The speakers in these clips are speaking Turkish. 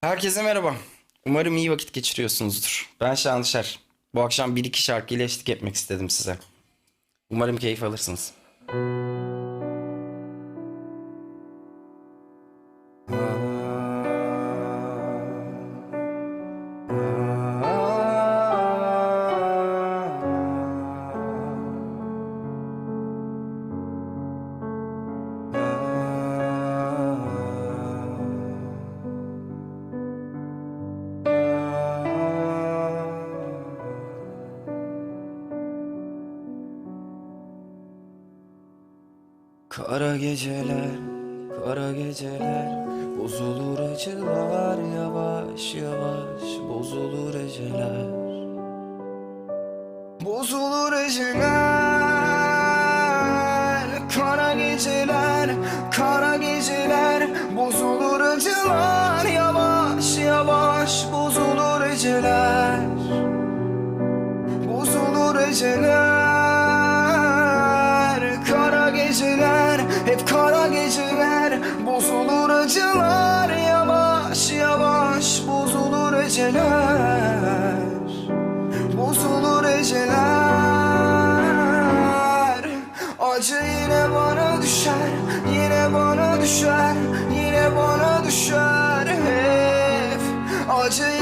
Herkese merhaba. Umarım iyi vakit geçiriyorsunuzdur. Ben Şanışer. Bu akşam bir iki şarkıyla eşlik etmek istedim size. Umarım keyif alırsınız. Kara geceler, kara geceler Bozulur acılar yavaş yavaş Bozulur eceler Bozulur eceler Kara geceler, kara geceler Bozulur acılar yavaş yavaş Bozulur eceler Bozulur eceler Hep kara geceler Bozulur acılar. Yavaş yavaş Bozulur eceler. Bozulur eceler. Acı yine bana düşer Yine bana düşer Yine bana düşer. Hep Acı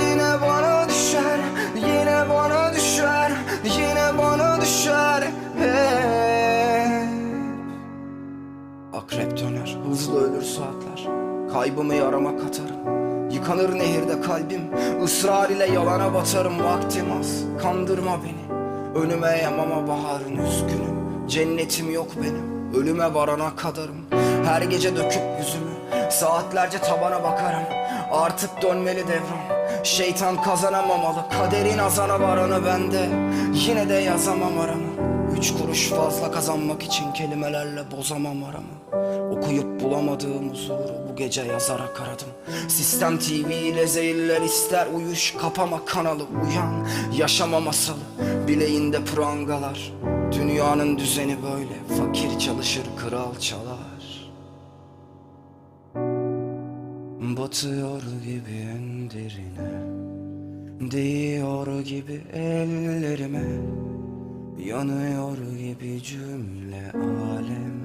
Hızlı ölür saatler Kaybımı yarama katarım. Yıkanır nehirde kalbim. Israr ile yalana batarım. Vaktim az. Kandırma beni. Önüme yamama baharın üzgünüm. Cennetim yok benim. Ölüme varana kadarım. Her gece döküp yüzümü. Saatlerce tabana bakarım. Artık dönmeli devran. Şeytan kazanamamalı. Kaderin azana varanı bende. Yine de yazamam aramı Üç kuruş fazla kazanmak için kelimelerle bozamam aramı. Okuyup bulamadığım huzuru bu gece yazarak aradım Sistem TV ile zehirler ister uyuş kapama kanalı uyan. Yaşama masalı bileğinde prangalar. Dünyanın düzeni böyle fakir çalışır kral çalar. Batıyor gibi en derine Değiyor gibi ellerime Yanıyor gibi cümle alem.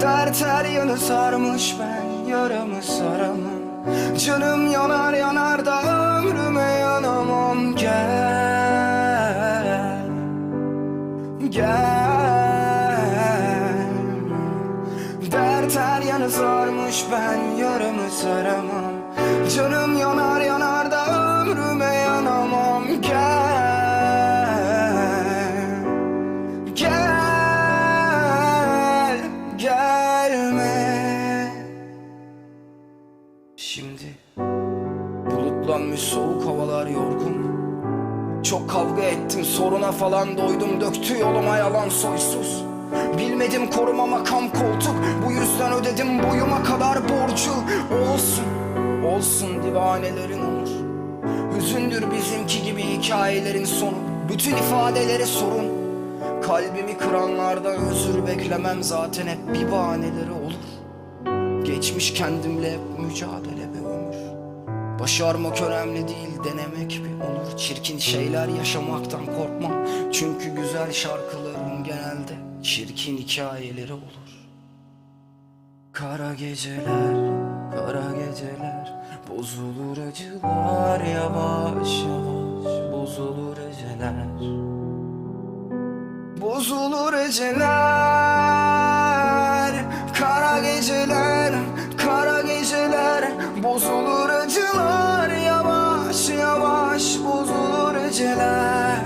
Dert her yanı sarmış ben yaramı saramam. Canım yanar yanar da ömrüme yanamam. Gel Gel. Dert her yanı sarmış ben yaramı saramam. Canım yanar Gelme Şimdi Bulutlanmış soğuk havalar yorgun. Çok kavga ettim soruna falan doydum. Döktü yoluma yalan soysuz. Bilmedim koruma makam koltuk. Bu yüzden ödedim boyuma kadar borcu. Olsun, olsun divanelerin olur Hüzündür bizimki gibi hikayelerin sonu. Bütün ifadeleri sorun Kalbimi kıranlardan özür beklemem zaten hep bir bahaneleri olur. Geçmiş kendimle hep mücadele bir ömür. Başarmak önemli değil denemek bir olur. Çirkin şeyler yaşamaktan korkmam. Çünkü güzel şarkıların genelde çirkin hikayeleri olur. Kara geceler, kara geceler Bozulur acılar yavaş yavaş Bozulur eceler Kara geceler Kara geceler Bozulur acılar Yavaş yavaş Bozulur eceler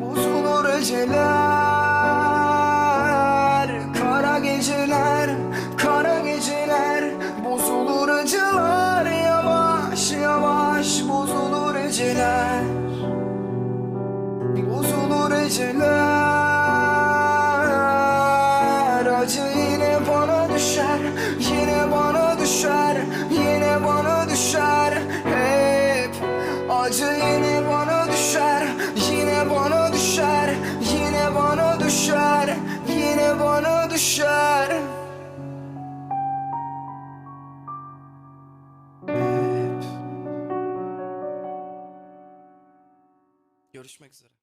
Bozulur eceler Kara geceler Kara geceler Bozulur acılar Yavaş yavaş Bozulur eceler Bozulur eceler Acı yine bana düşer Yine bana düşer Yine bana düşer Yine bana düşer Görüşmek üzere.